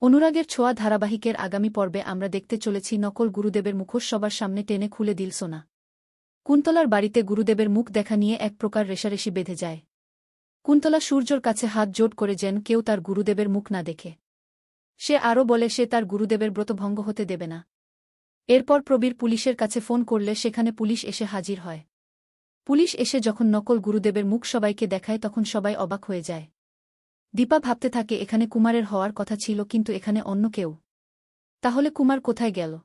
অনুরাগের ছোঁয়া ধারাবাহিকের আগামী পর্বে আমরা দেখতে চলেছি নকল গুরুদেবের মুখোশ সবার সামনে টেনে খুলে দিল সোনা। কুন্তলার বাড়িতে গুরুদেবের মুখ দেখা নিয়ে এক প্রকার রেশারেশি বেঁধে যায়। কুন্তলা সূর্যর কাছে হাত জোট করে যেন কেউ তার গুরুদেবের মুখ না দেখে। সে আরও বলে, সে তার গুরুদেবের ব্রতভঙ্গ হতে দেবে না। এরপর প্রবীর পুলিশের কাছে ফোন করলে সেখানে পুলিশ এসে হাজির হয়। পুলিশ এসে যখন নকল গুরুদেবের মুখ সবাইকে দেখায়, তখন সবাই অবাক হয়ে যায়। দীপা ভাবতে থাকে এখানে কুমারের হওয়ার কথা ছিল কিন্তু এখানে অন্য কেউ। তাহলে কুমার কোথায় গেল?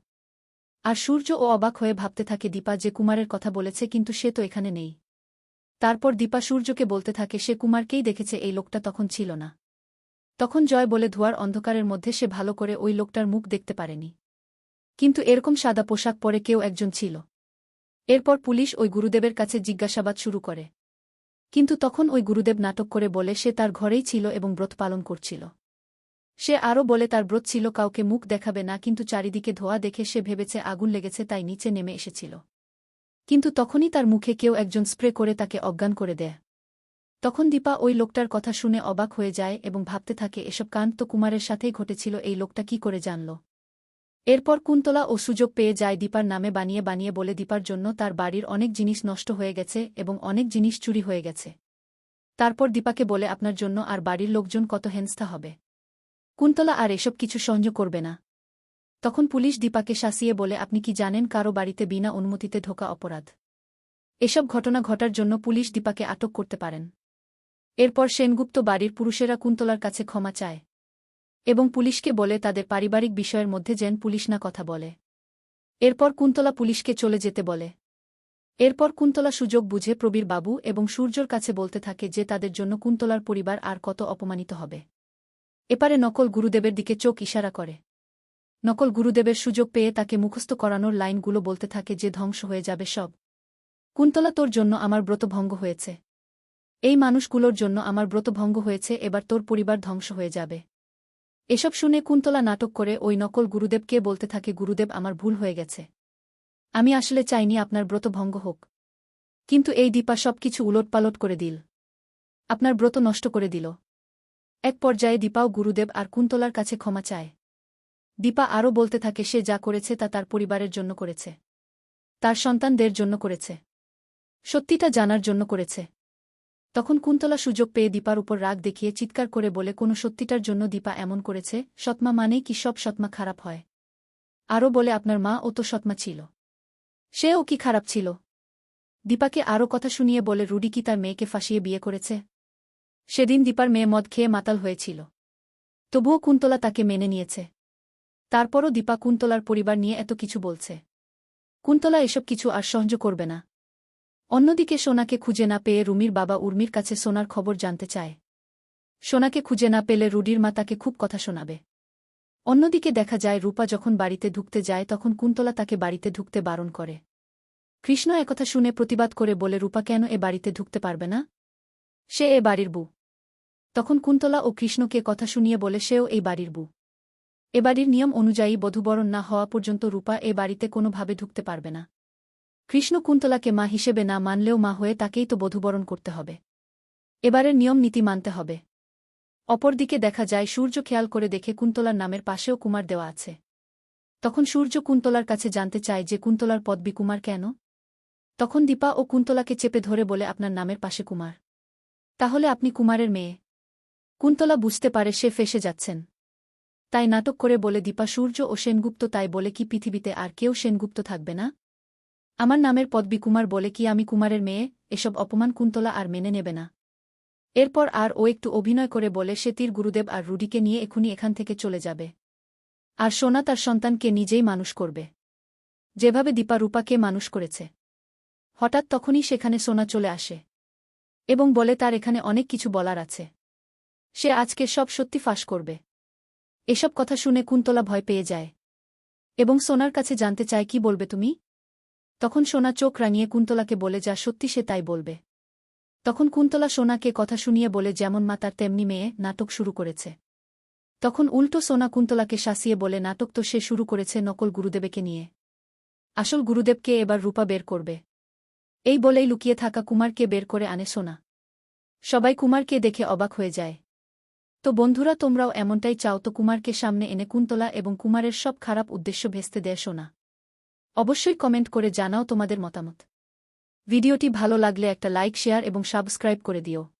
আর সূর্য ও অবাক হয়ে ভাবতে থাকে দীপা যে কুমারের কথা বলেছে কিন্তু সে তো এখানে নেই। তারপর দীপা সূর্যকে বলতে থাকে সে কুমারকেই দেখেছে এই লোকটা তখন ছিল না। তখন জয় বলে ধোয়ার অন্ধকারের মধ্যে সে ভালো করে ওই লোকটার মুখ দেখতে পারেনি। কিন্তু এরকম সাদা পোশাক পরে কেউ একজন ছিল। এরপর পুলিশ ওই গুরুদেবের কাছে জিজ্ঞাসাবাদ শুরু করে। কিন্তু তখন ওই গুরুদেব নাটক করে বলে, সে তার ঘরেই ছিল এবং ব্রত পালন করছিল। সে আরও বলে, তার ব্রত ছিল, কাউকে মুখ দেখাবে না, কিন্তু চারিদিকে ধোয়া দেখে সে ভেবেছে, আগুন লেগেছে, তাই নিচে নেমে এসেছিল। কিন্তু তখনই তার মুখে কেউ একজন স্প্রে করে তাকে অজ্ঞান করে দেয়। তখন দীপা ওই লোকটার কথা শুনে অবাক হয়ে যায় এবং ভাবতে থাকে, এসব কান্ত কুমারের সাথেই ঘটেছিল, এই লোকটা কি করে জানল? এরপর কুন্তলা ও সুযোগ পেয়ে যায় দীপার নামে বানিয়ে বানিয়ে বলে দীপার জন্য তার বাড়ির অনেক জিনিস নষ্ট হয়ে গেছে এবং অনেক জিনিস চুরি হয়ে গেছে। তারপর দীপাকে বলে আপনার জন্য আর বাড়ির লোকজন কত হেনস্থা হবে। কুন্তলা আর এসব কিছু সহ্য করবে না। তখন পুলিশ দীপাকে শাসিয়ে বলে, আপনি কি জানেন কারও বাড়িতে বিনা অনুমতিতে ঢোকা অপরাধ? এসব ঘটনা ঘটার জন্য পুলিশ দীপাকে আটক করতে পারেন। এরপর সেনগুপ্ত বাড়ির পুরুষেরা কুন্তলার কাছে ক্ষমা চায়। এবং পুলিশকে বলে তাদের পারিবারিক বিষয়ের মধ্যে যেন পুলিশ না কথা বলে। এরপর কুন্তলা পুলিশকে চলে যেতে বলে। এরপর কুন্তলা সুযোগ বুঝে প্রবীর বাবু এবং সূর্যর কাছে বলতে থাকে যে তাদের জন্য কুন্তলার পরিবার আর কত অপমানিত হবে। এপারে নকল গুরুদেবের দিকে চোখ ইশারা করে। নকল গুরুদেবের সুযোগ পেয়ে তাকে মুখস্থ করানোর লাইনগুলো বলতে থাকে যে ধ্বংস হয়ে যাবে সব। কুন্তলা, তোর জন্য আমার ব্রতভঙ্গ হয়েছে। এই মানুষগুলোর জন্য আমার ব্রতভঙ্গ হয়েছে, এবার তোর পরিবার ধ্বংস হয়ে যাবে। এসব শুনে কুন্তলা নাটক করে ওই নকল গুরুদেবকে বলতে থাকে, গুরুদেব, আমার ভুল হয়ে গেছে। আমি আসলে চাইনি আপনার ব্রত ভঙ্গ হোক। কিন্তু এই দীপা সব কিছু উলটপালট করে দিল। আপনার ব্রত নষ্ট করে দিল। এক পর্যায়ে দীপাও গুরুদেব আর কুন্তলার কাছে ক্ষমা চায়। দীপা আরও বলতে থাকে, সে যা করেছে তা তার পরিবারের জন্য করেছে। তার সন্তানদের জন্য করেছে। সত্যিটা জানার জন্য করেছে। তখন কুন্তলা সুযোগ পেয়ে দীপার উপর রাগ দেখিয়ে চিৎকার করে বলে, কোনো সত্যিটার জন্য দীপা এমন করেছে, সৎমা মানেই কি সব সৎমা খারাপ হয়। আরও বলে, আপনার মা ও তো সৎমা ছিল। সেও কি খারাপ ছিল? দীপাকে আরও কথা শুনিয়ে বলে, রুডি কি তার মেয়েকে ফাঁসিয়ে বিয়ে করেছে? সেদিন দীপার মেয়ে মদ খেয়ে মাতাল হয়েছিল। তবুও কুন্তলা তাকে মেনে নিয়েছে। তারপরও দীপা কুন্তলার পরিবার নিয়ে এত কিছু বলছে। কুন্তলা এসব কিছু আর সহ্য করবে না। অন্যদিকে সোনাকে খুঁজে না পেয়ে রুমির বাবা উর্মির কাছে সোনার খবর জানতে চায়। সোনাকে খুঁজে না পেলে রুডির মা তাকে খুব কথা শোনাবে। অন্যদিকে দেখা যায় রূপা যখন বাড়িতে ঢুকতে যায় তখন কুন্তলা তাকে বাড়িতে ঢুকতে বারণ করে। কৃষ্ণ একথা শুনে প্রতিবাদ করে বলে, রূপা কেন এ বাড়িতে ঢুকতে পারবে না? সে এ বাড়ির বু তখন কুন্তলা ও কৃষ্ণকে কথা শুনিয়ে বলে, সেও এই বাড়ির বু এ বাড়ির নিয়ম অনুযায়ী বধুবরণ না হওয়া পর্যন্ত রূপা এ বাড়িতে কোনোভাবে ঢুকতে পারবে না। কৃষ্ণ কুন্তলাকে মা হিসেবে না মানলেও মা হয়ে তাকেই তো বধুবরণ করতে হবে। এবারের নিয়ম নীতি মানতে হবে। অপরদিকে দেখা যায়, সূর্য খেয়াল করে দেখে কুন্তলার নামের পাশেও কুমার দেওয়া আছে। তখন সূর্য কুন্তলার কাছে জানতে চায় যে কুন্তলার পদবি কুমার কেন? তখন দীপা ও কুন্তলাকে চেপে ধরে বলে, আপনার নামের পাশে কুমার। তাহলে আপনি কুমারের মেয়ে কুন্তলা বুঝতে পারে সে ফেসে যাচ্ছেন। তাই নাটক করে বলে, দীপা, সূর্য ও সেনগুপ্ত তাই বলে কি পৃথিবীতে আর কেউ সেনগুপ্ত থাকবে না? আমার নামের পদবি কুমার বলে কি আমি কুমারের মেয়ে? এসব অপমান কুন্তলা আর মেনে নেবে না। এরপর আর ও একটু অভিনয় করে বলে, সে তীর গুরুদেব আর রুডিকে নিয়ে এখনই এখান থেকে চলে যাবে। আর সোনা তার সন্তানকে নিজেই মানুষ করবে। যেভাবে দীপা রূপাকে মানুষ করেছে। হঠাৎ তখনই সেখানে সোনা চলে আসে। এবং বলে, তার এখানে অনেক কিছু বলার আছে। সে আজকে সব সত্যি ফাঁস করবে। এসব কথা শুনে কুন্তলা ভয় পেয়ে যায়। এবং সোনার কাছে জানতে চায়, কি বলবে তুমি? তখন সোনা চোখ রাঙিয়ে কুন্তলাকে বলে, যা সত্যি সে তাই বলবে। তখন কুন্তলা সোনাকে কথা শুনিয়ে বলে, যেমন মা তার তেমনি মেয়ে, নাটক শুরু করেছে। তখন উল্টো সোনা কুন্তলাকে শাসিয়ে বলে, নাটক তো সে শুরু করেছে নকল গুরুদেবকে নিয়ে। আসল গুরুদেবকে এবার রূপা বের করবে। এই বলেই লুকিয়ে থাকা কুমারকে বের করে আনে সোনা। সবাই কুমারকে দেখে অবাক হয়ে যায়। তো বন্ধুরা, তোমরাও এমনটাই চাও, তো কুমারকে সামনে এনে কুন্তলা এবং কুমারের সব খারাপ উদ্দেশ্য ভেস্তে দেয় শোনা অবশ্যই কমেন্ট করে জানাও তোমাদের মতামত। ভিডিওটি ভালো লাগলে একটা লাইক, শেয়ার এবং সাবস্ক্রাইব করে দিও।